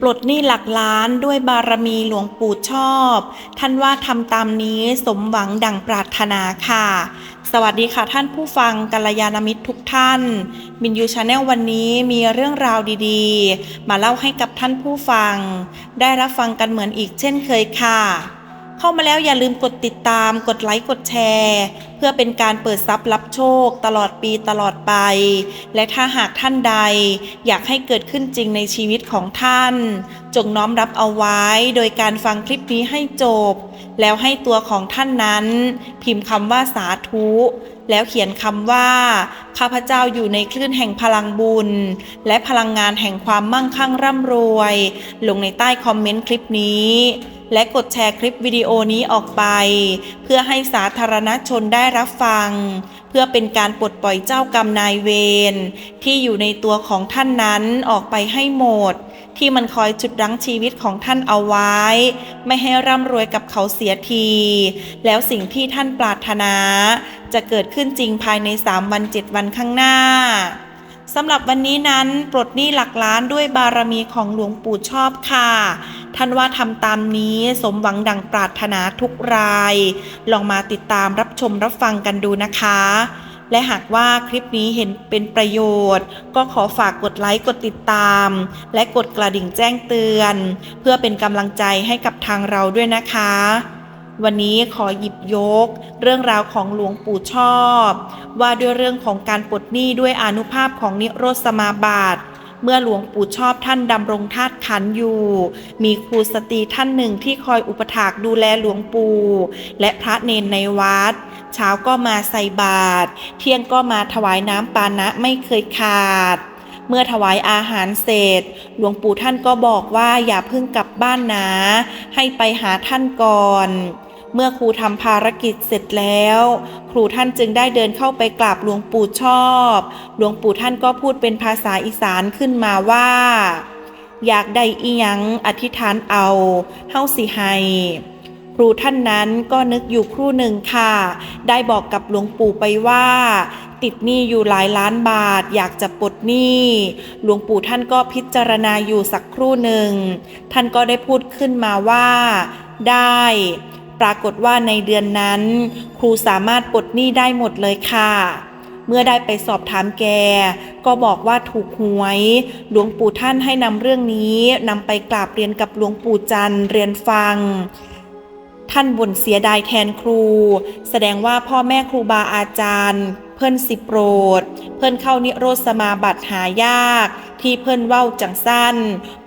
ปลดหนี้หลักล้านด้วยบารมีหลวงปู่ชอบ ท่านว่าทำตามนี้สมหวังดังปรารถนาค่ะ สวัสดีค่ะท่านผู้ฟังกัลยาณมิตรทุกท่านมินยูชาแนลวันนี้มีเรื่องราวดีๆ มาเล่าให้กับท่านผู้ฟัง ได้รับฟังกันเหมือนอีกเช่นเคยค่ะ เข้ามาแล้วอย่าลืมกดติดตาม กดไลค์ กดแชร์ เพื่อเป็นการเปิดทรัพย์รับโชค ตลอดปีตลอดไป และถ้าหากท่านใด อยากให้เกิดขึ้นจริงในชีวิตของท่าน จงน้อมรับเอาไว้ โดยการฟังคลิปนี้ให้จบ แล้วให้ตัวของท่านนั้น พิมพ์คำว่าสาธุ แล้วเขียนคำว่า ข้าพเจ้าอยู่ในคลื่นแห่งพลังบุญ และพลังงานแห่งความมั่งคั่งร่ำรวย ลงในใต้คอมเมนต์คลิปนี้ และกดแชร์คลิปวิดีโอนี้ออกไป เพื่อให้สาธารณชนได้รับฟัง เพื่อเป็นการปลดปล่อยเจ้ากรรมนายเวรที่อยู่ในตัวของท่านนั้นออกไปให้หมด ที่มันคอยจุดรั้งชีวิตของท่านเอาไว้ ไม่ให้ร่ำรวยกับเขาเสียที แล้วสิ่งที่ท่านปรารถนา จะเกิดขึ้นจริงภายใน 3 วัน 7 วันข้างหน้าสำหรับวันนี้นั้นปลดหนี้หลักล้านด้วยบารมีของหลวงปู่ชอบค่ะ ท่านว่าทำตามนี้สมหวังดังปรารถนาทุกราย ลองมาติดตามรับชมรับฟังกันดูนะคะ และหากว่าคลิปนี้เห็นเป็นประโยชน์ ก็ขอฝากกดไลค์ กดติดตาม และกดกระดิ่งแจ้งเตือน เพื่อเป็นกำลังใจให้กับทางเราด้วยนะคะ วันนี้ขอหยิบยก เรื่องราวของหลวงปู่ชอบ ว่าด้วยเรื่องของการปลดหนี้ด้วยอนุภาพของนิโรธสมาบัติ เมื่อหลวงปู่ชอบท่านดำรงธาตุขันอยู่ มีครูสตรีท่านหนึ่งที่คอยอุปถากดูแลหลวงปู่ และพระเนนในวัด เช้าก็มาใส่บาตร เที่ยงก็มาถวายน้ำปานะไม่เคยขาดเมื่อถวายอาหารเสร็จ หลวงปู่ท่านก็บอกว่าอย่าเพิ่งกลับบ้านนะ ให้ไปหาท่านก่อน เมื่อครูทำภารกิจเสร็จแล้ว ครูท่านจึงได้เดินเข้าไปกราบหลวงปู่ชอบ หลวงปู่ท่านก็พูดเป็นภาษาอีสานขึ้นมาว่า อยากได้อีหยังอธิษฐานเอาเฮาสิให้ครูท่านนั้นก็นึกอยู่ครู่หนึ่งค่ะ ได้บอกกับหลวงปู่ไปว่า ติดหนี้อยู่หลายล้านบาท อยากจะปลดหนี้หลวงปู่ท่านก็พิจารณาอยู่สักครู่หนึ่ง ท่านก็ได้พูดขึ้นมาว่า ได้ ปรากฏว่าในเดือนนั้น ครูสามารถปลดหนี้ได้หมดเลยค่ะ เมื่อได้ไปสอบถามแก ก็บอกว่าถูกหวย หลวงปู่ท่านให้นำเรื่องนี้นำไปกราบเรียนกับหลวงปู่จันเรียนฟังท่านบ่นเสียดายแทนครู แสดงว่าพ่อแม่ครูบาอาจารย์ เพิ่นสิโปรด เพิ่นเข้านิโรธสมาบัติหายาก ที่เพิ่นเว้าจังสั้น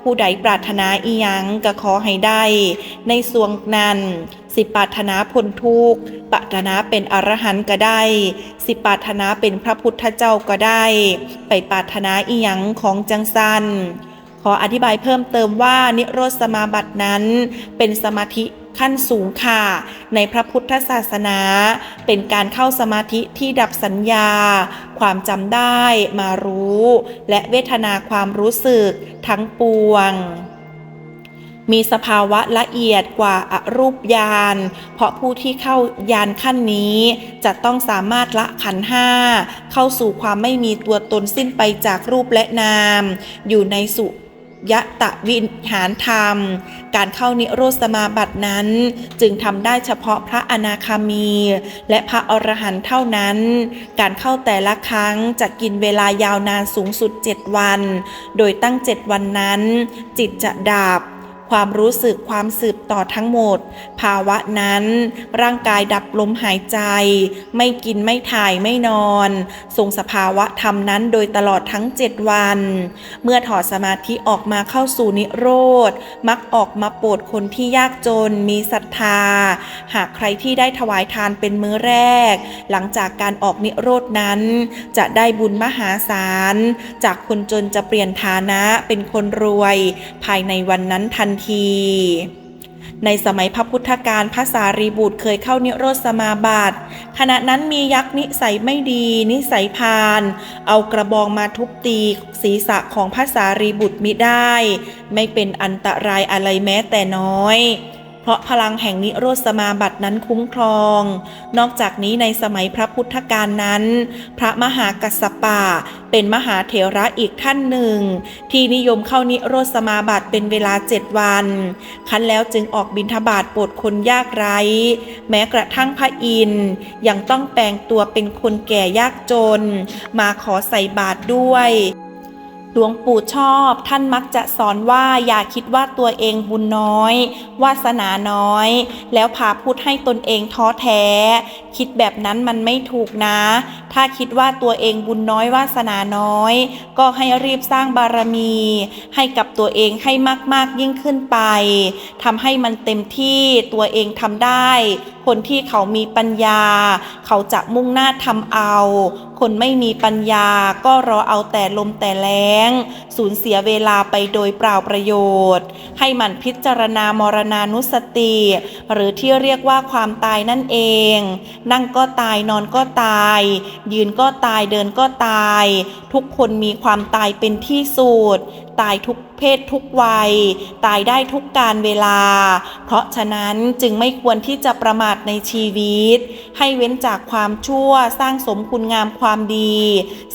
ผู้ใดปรารถนาอีหยังก็ขอให้ได้ ในสวงนั้น สิปรารถนาพ้นทุกข์ปรารถนาเป็นอรหันต์ก็ได้ สิปรารถนาเป็นพระพุทธเจ้าก็ได้ ไปปรารถนาอีหยังของจังสันขออธิบายเพิ่มเติมว่านิโรธสมาบัตินั้น เป็นสมาธิ ขั้นสูงค่ะ ในพระพุทธศาสนา เป็นการเข้าสมาธิที่ดับสัญญา ความจำได้มารู้ และเวทนาความรู้สึกทั้งปวงมีสภาวะละเอียดกว่าอรูปยาน เพราะผู้ที่เข้ายานขั้นนี้ จะต้องสามารถละขันห้า เข้าสู่ความไม่มีตัวตนสิ้นไปจากรูปและนาม อยู่ในสุ ยะตะวิหารธรรม การเข้านิโรธสมาบัตินั้น จึงทำได้เฉพาะพระอนาคามี และพระอรหันต์เท่านั้น การเข้าแต่ละครั้งจะกินเวลายาวนานสูงสุด 7 วัน โดยตั้ง 7 วันนั้น จิตจะดับ ความรู้สึกความสืบต่อทั้งหมด ภาวะนั้น ร่างกายดับลมหายใจ ไม่กินไม่ถ่ายไม่นอนทรงสภาวะธรรมนั้นโดยตลอดทั้ง 7 วัน เมื่อถอดสมาธิออกมาเข้าสู่นิโรธ มักออกมาโปรดคนที่ยากจนมีศรัทธา หากใครที่ได้ถวายทานเป็นมื้อแรก หลังจากการออกนิโรธนั้น จะได้บุญมหาศาล จากคนจนจะเปลี่ยนฐานะเป็นคนรวย ภายในวันนั้นทันที ในสมัยพระพุทธการพระสารีบุตรเคยเข้านิโรธสมาบัติขณะนั้นมียักษ์นิสัยไม่ดี นิสัยพาน เอากระบองมาทุบตีศีรษะของพระสารีบุตรมิได้ ไม่เป็นอันตรายอะไรแม้แต่น้อย เพราะพลังแห่งนิโรธสมาบัตินั้นคุ้มครอง นอกจากนี้ในสมัยพระพุทธกาลนั้น พระมหากัสสปะเป็นมหาเถระอีกท่านหนึ่ง ที่นิยมเข้านิโรธสมาบัติเป็นเวลาเจ็ดวัน คันแล้วจึงออกบิณฑบาตปรดคนยากไร้ แม้กระทั่งพระอินยังต้องแปลงตัวเป็นคนแก่ยากจน มาขอใส่บาตรด้วย หลวงปู่ชอบท่านมักจะสอนว่าอย่าคิดว่าตัวเองบุญน้อย วาสนาน้อย แล้วพาพูดให้ตนเองท้อแท้ คิดแบบนั้นมันไม่ถูกนะ ถ้าคิดว่าตัวเองบุญน้อยวาสนาน้อย ก็ให้รีบสร้างบารมี ให้กับตัวเองให้มากๆยิ่งขึ้นไปทำให้มันเต็มที่ตัวเองทำได้ คนที่เขามีปัญญา เขาจะมุ่งหน้าทำเอา คนไม่มีปัญญาก็รอเอาแต่ลมแต่แรงสูญเสียเวลาไปโดยเปล่าประโยชน์ ให้มันพิจารณามรณานุสติ หรือที่เรียกว่าความตายนั่นเอง นั่งก็ตายนอนก็ตาย ยืนก็ตายเดินก็ตาย ทุกคนมีความตายเป็นที่สุด ตายทุกเพศทุกวัย ตายได้ทุกการเวลา เพราะฉะนั้นจึงไม่ควรที่จะประมาทในชีวิต ให้เว้นจากความชั่วสร้างสมคุณงามความดี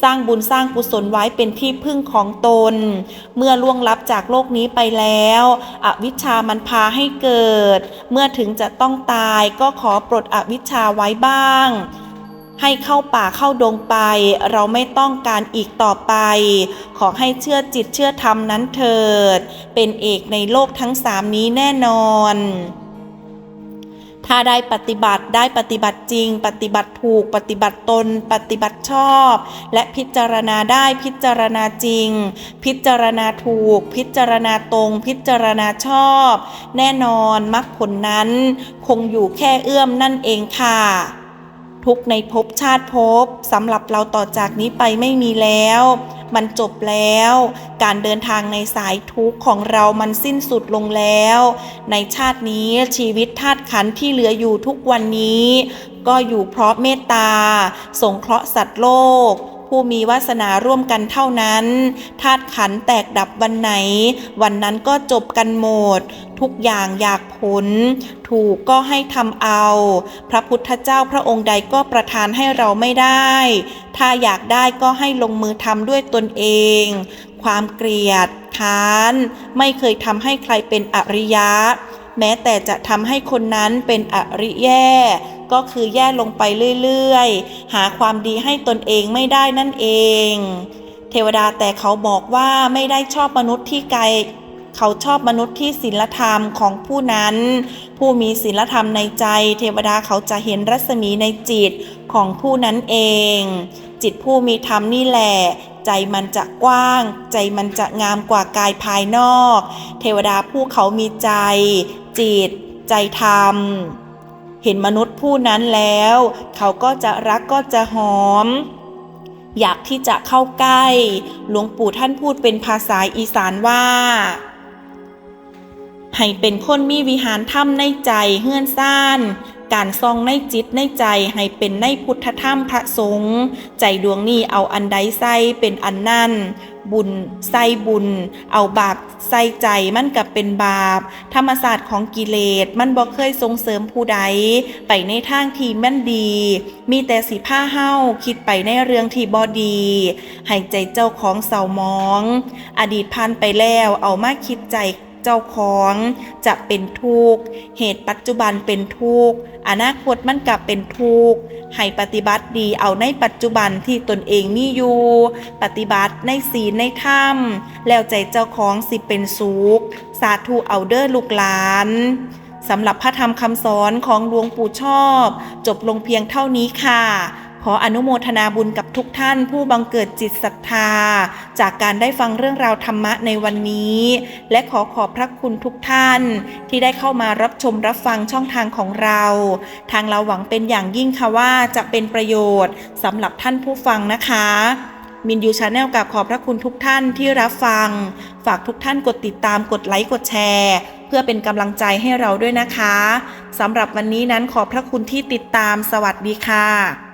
สร้างบุญสร้างกุศลไว้เป็นที่พึ่งของตน เมื่อล่วงลับจากโลกนี้ไปแล้ว อวิชชามันพาให้เกิด เมื่อถึงจะต้องตายก็ขอปลดอวิชชาไว้บ้าง ให้เข้าป่าเข้าดงไป เราไม่ต้องการอีกต่อไป ขอให้เชื่อจิตเชื่อธรรมนั้นเถิด เป็นเอกในโลกทั้งสามนี้แน่นอน ถ้าได้ปฏิบัติได้ปฏิบัติจริง ปฏิบัติถูก ปฏิบัติตน ปฏิบัติชอบ และพิจารณาได้พิจารณาจริง พิจารณาถูก พิจารณาตรง พิจารณาชอบ แน่นอนมรรคผลนั้น คงอยู่แค่เอื้อมนั่นเองค่ะ ทุกในภพชาติภพสำหรับเราต่อจากนี้ไปไม่มีแล้ว มันจบแล้ว การเดินทางในสายทุกข์ของเรามันสิ้นสุดลงแล้ว ในชาตินี้ชีวิตธาตุขันธ์ที่เหลืออยู่ทุกวันนี้ ก็อยู่เพราะเมตตา สงเคราะห์สัตว์โลก ผู้มีวาสนาร่วมกันเท่านั้นธาตุขันแตกดับวันไหน วันนั้นก็จบกันหมด ทุกอย่างอยากผล ถูกก็ให้ทำเอา พระพุทธเจ้าพระองค์ใดก็ประทานให้เราไม่ได้ ถ้าอยากได้ก็ให้ลงมือทำด้วยตนเอง ความเกลียดค้าน ไม่เคยทำให้ใครเป็นอริยะ แม้แต่จะทำให้คนนั้นเป็นอริแย่ ก็คือแย่ลงไปเรื่อยๆ หาความดีให้ตนเองไม่ได้นั่นเอง เทวดาแต่เขาบอกว่าไม่ได้ชอบมนุษย์ที่ไกลเขาชอบมนุษย์ที่ศีลธรรมของผู้นั้น ผู้มีศีลธรรมในใจ เทวดาเขาจะเห็นรัศมีในจิตของผู้นั้นเอง จิตผู้มีธรรมนี่แหละ ใจมันจะกว้าง ใจมันจะงามกว่ากายภายนอก เทวดาผู้เขามีใจ จิต ใจธรรม เห็นมนุษย์ผู้นั้นแล้ว เขาก็จะรักก็จะหอม อยากที่จะเข้าใกล้ หลวงปู่ท่านพูดเป็นภาษาอีสานว่า ให้เป็นคนมีวิหารธรรมในใจเฮื่อนซ่านการซองในจิตในใจให้เป็นในพุทธธรรมพระสงฆ์ใจดวงนี้เอาอันใดใส่เป็นอันนั่นบุญใส่บุญ เอาบาปใส่ใจมันกับเป็นบาป ธรรมศาสตร์ของกิเลสมันบ่เคยส่งเสริมผู้ใด ไปในทางที่แม่นดี มีแต่สีผ้าเห้าคิดไปในเรื่องที่บ่ดีให้ใจเจ้าของเสามอง อดีตผ่านไปแล้วเอามาคิดใจ จ้าของจะเป็นทุกข์ เหตุปัจจุบันเป็นทุกข์ อนาคตมันกลับเป็นทุกข์ ให้ปฏิบัติดีเอาในปัจจุบันที่ตนเองมีอยู่ ปฏิบัติในศีลในธรรม แล้วใจเจ้าของสิเป็นสุข สาธุเอาเด้อลูกหลานสำหรับพระธรรมคำสอนของหลวงปู่ชอบ จบลงเพียงเท่านี้ค่ะ ออนุโมทนาบุญกับทุกท่านผู้บังเกิดจิตศรัทธา จากการได้ฟังเรื่องราวธรรมะในวันนี้ และขอขอบพระคุณทุกท่าน ที่ได้เข้ามารับชมรับฟังช่องทางของเรา ทางเราหวังเป็นอย่างยิ่งค่ะว่าจะเป็นประโยชน์สำหรับท่านผู้ฟังนะคะมินยูชาแนลกับขอบพระคุณทุกท่านที่รับฟัง ฝากทุกท่านกดติดตามกดไลค์กดแชร์ เพื่อเป็นกำลังใจให้เราด้วยนะคะสำหรับวันนี้นั้นขอบพระคุณที่ติดตามสวัสดีค่ะ